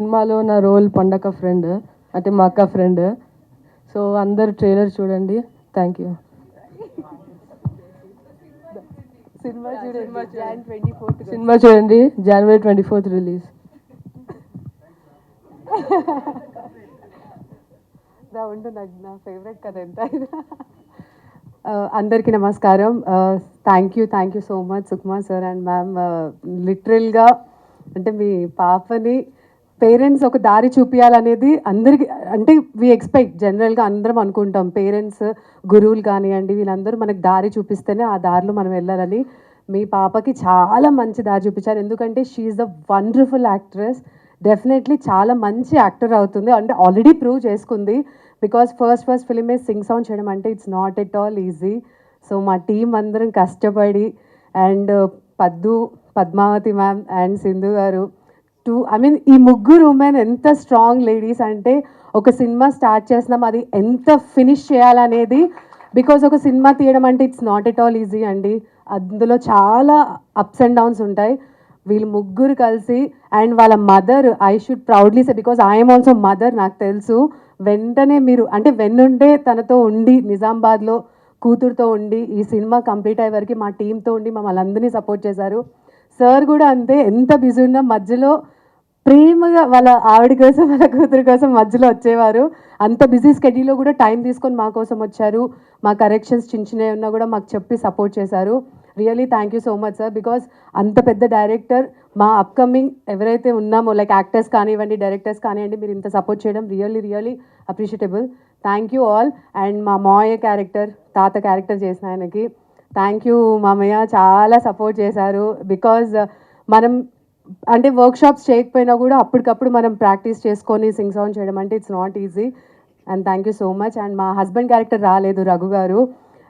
సినిమాలో నా రోల్ పండగ ఫ్రెండ్ అంటే మా అక్క ఫ్రెండ్. సో అందరు ట్రైలర్ చూడండి. థ్యాంక్ యూ సినిమా చూడండి. సినిమా చూడండి. జనవరి ట్వంటీ ఫోర్త్ రిలీజ్ దా ఉండు నాకు నా ఫేవరెట్ కథ ఎంత అందరికీ నమస్కారం. Thank you thank you so much Sukumar sir and ma'am లిటరల్గా అంటే మీ పాపని పేరెంట్స్ ఒక దారి చూపించాలనేది అందరికి అంటే వి ఎక్స్పెక్ట్ జనరల్గా అందరం అనుకుంటాం. పేరెంట్స్ గురువులు కానివ్వండి వీళ్ళందరూ మనకు దారి చూపిస్తేనే ఆ దారిలో మనం వెళ్ళాలని. మీ పాపకి చాలా మంచి దారి చూపించారు. ఎందుకంటే she's the wonderful actress definitely చాలా మంచి యాక్టర్ అవుతుంది. అంటే ఆల్రెడీ ప్రూవ్ చేసుకుంది. బికాస్ ఫస్ట్ ఫస్ట్ ఫిలిమే సింగ్ సాంగ్ చేయడం అంటే it's not at all easy so మా టీం అందరం కష్టపడి అండ్ పద్దు పద్మావతి మ్యామ్ అండ్ సింధు గారు టూ ఐ మీన్ ఈ ముగ్గురు ఉమెన్ ఎంత స్ట్రాంగ్ లేడీస్ అంటే ఒక సినిమా స్టార్ట్ చేసినాం అది ఎంత ఫినిష్ చేయాలనేది బికాజ్ ఒక సినిమా తీయడం అంటే it's not at all easy అండి. అందులో చాలా అప్స్ అండ్ డౌన్స్ ఉంటాయి. వీళ్ళు ముగ్గురు కలిసి అండ్ వాళ్ళ mother I should proudly say because I'm also mother నాకు తెలుసు. వెంటనే మీరు అంటే వెన్నుంటే తనతో ఉండి నిజామాబాద్లో కూతురుతో ఉండి ఈ సినిమా కంప్లీట్ అయ్యే వరకు మా టీంతో ఉండి మమ్మల్ని అందరినీ సపోర్ట్ చేశారు. సార్ కూడా అంతే ఎంత బిజీ ఉన్నా మధ్యలో ప్రేమగా వాళ్ళ ఆవిడ కోసం వాళ్ళ కూతురు కోసం మధ్యలో వచ్చేవారు. అంత బిజీ స్కెడ్యూల్లో కూడా టైం తీసుకొని మా కోసం వచ్చారు. మా కరెక్షన్స్ చిన్న చిన్నవి ఉన్నా కూడా మాకు చెప్పి సపోర్ట్ చేశారు. Really thank you so much sir because అంత పెద్ద డైరెక్టర్ మా అప్కమింగ్ ఎవరైతే ఉన్నామో లైక్ యాక్టర్స్ కానివ్వండి డైరెక్టర్స్ కానివ్వండి మీరు ఇంత సపోర్ట్ చేయడం really really appreciable thank you all and మా మాయ క్యారెక్టర్ తాత క్యారెక్టర్ చేసిన ఆయనకి థ్యాంక్ యూ మామయ్య. చాలా సపోర్ట్ చేశారు. బికాజ్ మనం అంటే వర్క్ షాప్స్ చేయకపోయినా కూడా అప్పటికప్పుడు మనం ప్రాక్టీస్ చేసుకొని సింగ్ సాంగ్ చేయడం అంటే it's not easy and thank you so much and మా హస్బెండ్ క్యారెక్టర్ రాలేదు రఘు గారు.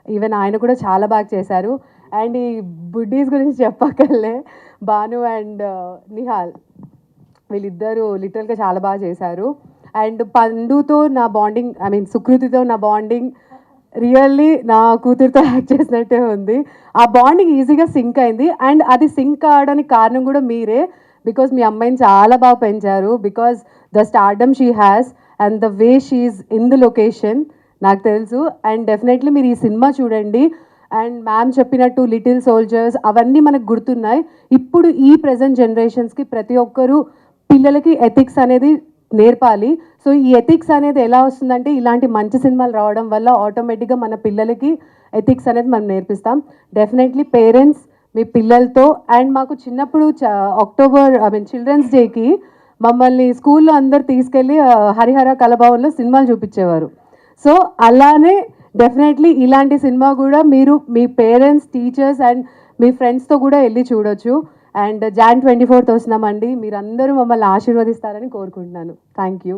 ఈవెన్ ఆయన కూడా చాలా బాగా చేశారు. అండ్ ఈ బుడ్డీస్ గురించి చెప్పక్కర్లే భాను అండ్ uh, నిహాల్. వీళ్ళిద్దరూ లిటరల్గా చాలా బాగా చేశారు. అండ్ పండుతో నా బాండింగ్ ఐ మీన్ సుకృతితో నా బాండింగ్ రియల్లీ నా కూతురుతో యాక్ట్ చేసినట్టే ఉంది. ఆ బాండింగ్ ఈజీగా సింక్ అయింది. అండ్ అది సింక్ అవడానికి కారణం కూడా మీరే. బికాజ్ మీ అమ్మాయిని చాలా బాగా పెంచారు. Because the stardom she has and the way she's in the location నాకు తెలుసు. అండ్ డెఫినెట్లీ మీరు ఈ సినిమా చూడండి. అండ్ మ్యామ్ చెప్పినట్టు లిటిల్ సోల్జర్స్ అవన్నీ మనకు గుర్తున్నాయి. ఇప్పుడు ఈ ప్రజెంట్ జనరేషన్స్కి ప్రతి ఒక్కరూ పిల్లలకి ఎథిక్స్ అనేది నేర్పాలి. సో ఈ ఎథిక్స్ అనేది ఎలా వస్తుందంటే ఇలాంటి మంచి సినిమాలు రావడం వల్ల ఆటోమేటిక్గా మన పిల్లలకి ఎథిక్స్ అనేది మనం నేర్పిస్తాం. డెఫినెట్లీ పేరెంట్స్ మీ పిల్లలతో అండ్ మాకు చిన్నప్పుడు అక్టోబర్ ఐ మీన్ చిల్డ్రన్స్ డేకి మమ్మల్ని స్కూల్లో అందరు తీసుకెళ్ళి హరిహర కలభవన్లో సినిమాలు చూపించేవారు. సో అలానే డెఫినెట్లీ ఇలాంటి సినిమా కూడా మీరు మీ పేరెంట్స్ టీచర్స్ అండ్ మీ ఫ్రెండ్స్తో కూడా వెళ్ళి చూడొచ్చు. అండ్ జాన్ ట్వంటీ ఫోర్త్ వస్తున్నామండి మీరందరూ మమ్మల్ని ఆశీర్వదిస్తారని కోరుకుంటున్నాను. Thank you.